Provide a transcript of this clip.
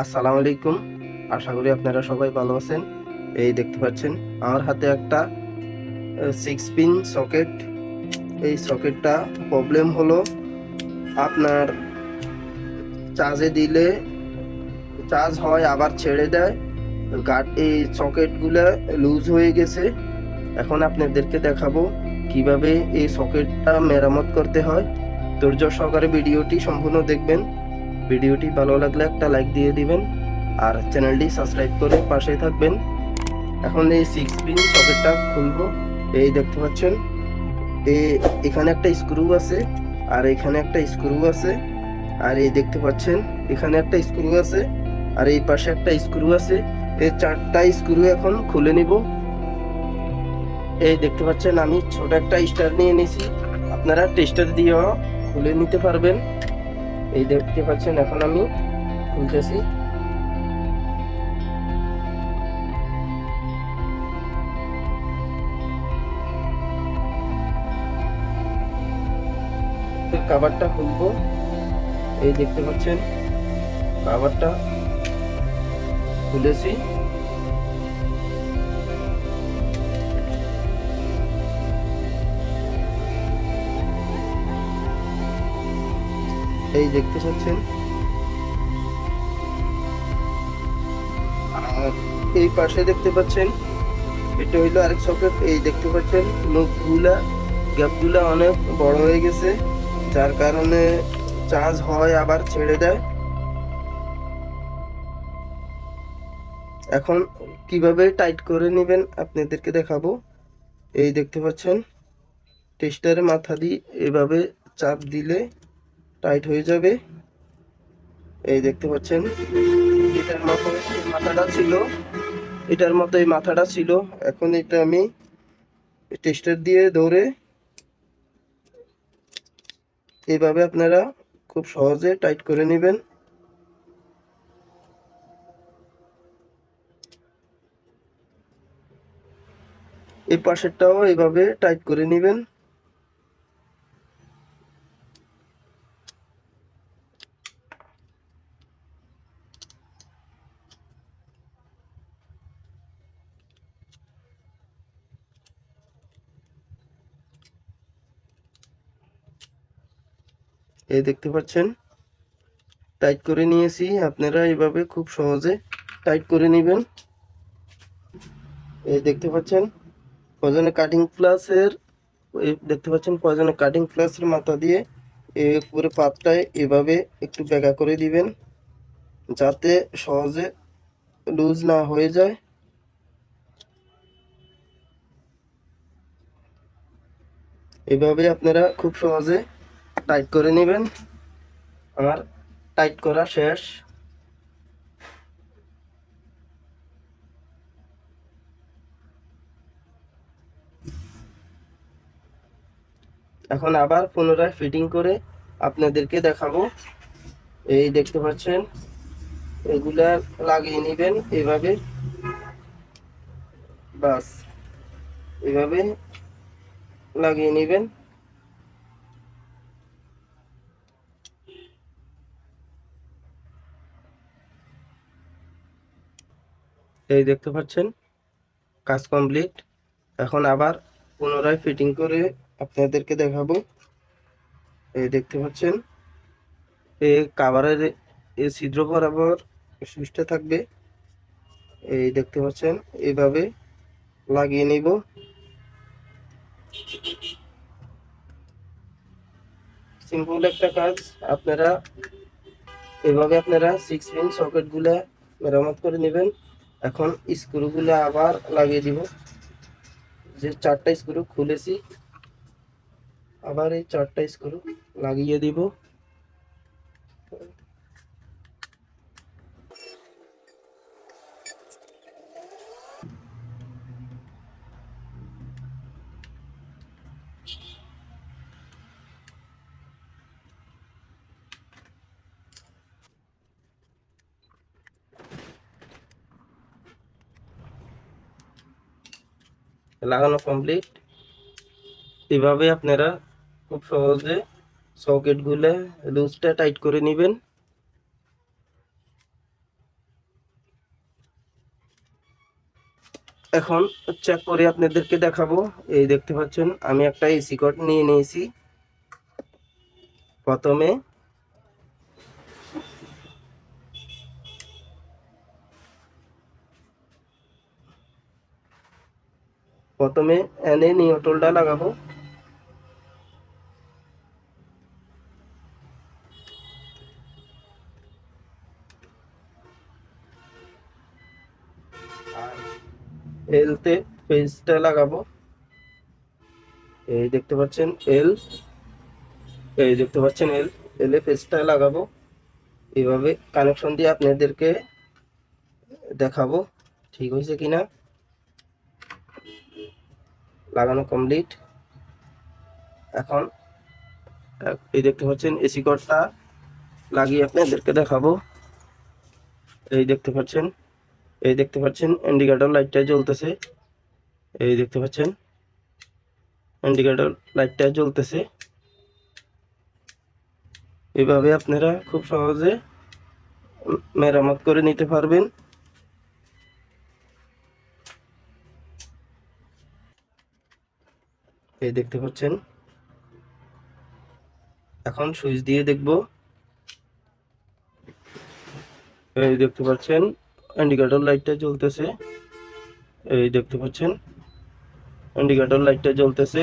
আসসালামু আলাইকুম। আশা করি আপনারা সবাই ভালো আছেন। এই দেখতে পাচ্ছেন, আমার হাতে একটা সিক্স পিন সকেট এই সকেটটা প্রবলেম হলো, আপনার চার্জে দিলে চার্জ হয়, আবার ছেড়ে দেয়। গার্ড এই সকেটগুলো লুজ হয়ে গেছে। এখন আপনাদেরকে দেখাবো কীভাবে এই সকেটটা মেরামত করতে হয়। ধৈর্য সহকারে ভিডিওটি সম্পূর্ণ দেখবেন। ভিডিওটি ভালো লাগলে একটা লাইক দিয়ে দিবেন আর চ্যানেলটি সাবস্ক্রাইব করে পাশে থাকবেন। এখন এই সিক্স পিন সকেটটা খুলবো। এই দেখতে পাচ্ছেন এই এখানে একটা স্ক্রু আছে আর এখানে একটা স্ক্রু আছে। আর এই দেখতে পাচ্ছেন, এখানে একটা স্ক্রু আছে আর এই পাশে একটা স্ক্রু আছে। এই চারটা স্ক্রু এখন খুলে নিব। এই দেখতে পাচ্ছেন, আমি ছোট একটা স্টার নিয়ে নিয়েছি আপনারা টেস্টার দিয়েও খুলে নিতে পারবেন। এই দেখতে পাচ্ছেন এখন আমি খুলতেছি। কাভারটা খুলবো। এই দেখতে পাচ্ছেন কাভারটা খুলেছি। এই দেখতে পাচ্ছেন। আর এই পাশে দেখতে পাচ্ছেন, এটা হইল আরেক সকেট এই দেখতে পাচ্ছেন মুখগুলা গ্যাপগুলা অনেক বড় হয়ে গেছে, যার কারণে চার্জ হয় আবার ছেড়ে দেয়। এখন কীভাবে টাইট করে নেবেন আপনাদেরকে দেখাবো। এই দেখতে পাচ্ছেন, টেস্টারের মাথা দিয়ে এভাবে চাপ দিলে টাইট হয়ে যাবে। এই দেখতে পাচ্ছেন, এটার মতো মাথাটা ছিল। এটার মতো এই মাথাটা ছিল। এখন এটা আমি টেস্টার দিয়ে দৌড়ে এইভাবে আপনারা খুব সহজে টাইট করে নেবেন। এই পাশেরটাও এইভাবে টাইট করে নেবেন। এই দেখতে পাচ্ছেন? টাইট করে নিয়েছি। আপনারা এইভাবে খুব সহজে টাইট করে নেবেন। এই দেখতে পাচ্ছেন? পজনে কাটিং প্লাসের দেখতে পাচ্ছেন? পজনে কাটিং প্লাসের মাথা দিয়ে এই পুরো পাতটায় এভাবে একটু বেঁকা করে দিবেন। যাতে সহজে লুজ না হয়ে যায়। এভাবে আপনারা খুব সহজে টাইট করে নেবেন। আমার টাইট করা শেষ। এখন আবার পুনরায় ফিটিং করে আপনাদেরকে দেখাবো। এই দেখতে পাচ্ছেন, এগুলা লাগিয়ে নেবেন এভাবে। বাস, এভাবে লাগিয়ে নেবেন। এই দেখতে পাচ্ছেন, কাজ কমপ্লিট এখন আবার পুনরায় ফিটিং করে আপনাদেরকে দেখাবো। এই দেখতে পাচ্ছেন এই কাভারের এই ছিদ্র বরাবর সুইচটা থাকবে। এই দেখতে পাচ্ছেন, এইভাবে লাগিয়ে নিব। সিম্পল একটা কাজ, আপনারা এভাবে আপনারা সিক্স পিন সকেটগুলা মেরামত করে নেবেন। এখন স্ক্রুগুলো আবার লাগিয়ে দিব। যে চারটা স্ক্রু খুলেছি, আবার এই চারটা স্ক্রু লাগিয়ে দিব। লাগানো কমপ্লিট এভাবে আপনারা খুব সহজে সকেটগুলো লুজটা টাইট করে নেবেন। এখন চেক করে আপনাদেরকে দেখাবো। এই দেখতে পাচ্ছেন, আমি একটা এসি কট নিয়ে নিয়েছি। প্রথমে প্রথমে এনে নিউট্রলটা লাগাবো। এলতে পেজটা লাগাবো। এই দেখতে পাচ্ছেন এল এই দেখতে পাচ্ছেন এল এলে পেজটা লাগাবো। এইভাবে কানেকশন দিয়ে আপনাদেরকে দেখাবো, ঠিক হয়েছে কিনা। লাগানো কমপ্লিট এখন এই দেখতে পাচ্ছেন এসি কর্ডটা লাগিয়ে আপনাদেরকে দেখাবো। এই দেখতে পাচ্ছেন, এই দেখতে পাচ্ছেন ইন্ডিকেটর লাইটটা জ্বলতেছে। এই দেখতে পাচ্ছেন ইন্ডিকেটর লাইটটা জ্বলতেছে। এভাবে আপনারা খুব সহজে মেরামত করে নিতে পারবেন। এই দেখতে পাচ্ছেন। এখন সুইচ দিয়ে দেখব। এই দেখতে পাচ্ছেন ইন্ডিকেটর লাইটটা জ্বলতেছে। এই দেখতে পাচ্ছেন ইন্ডিকেটর লাইটটা জ্বলতেছে।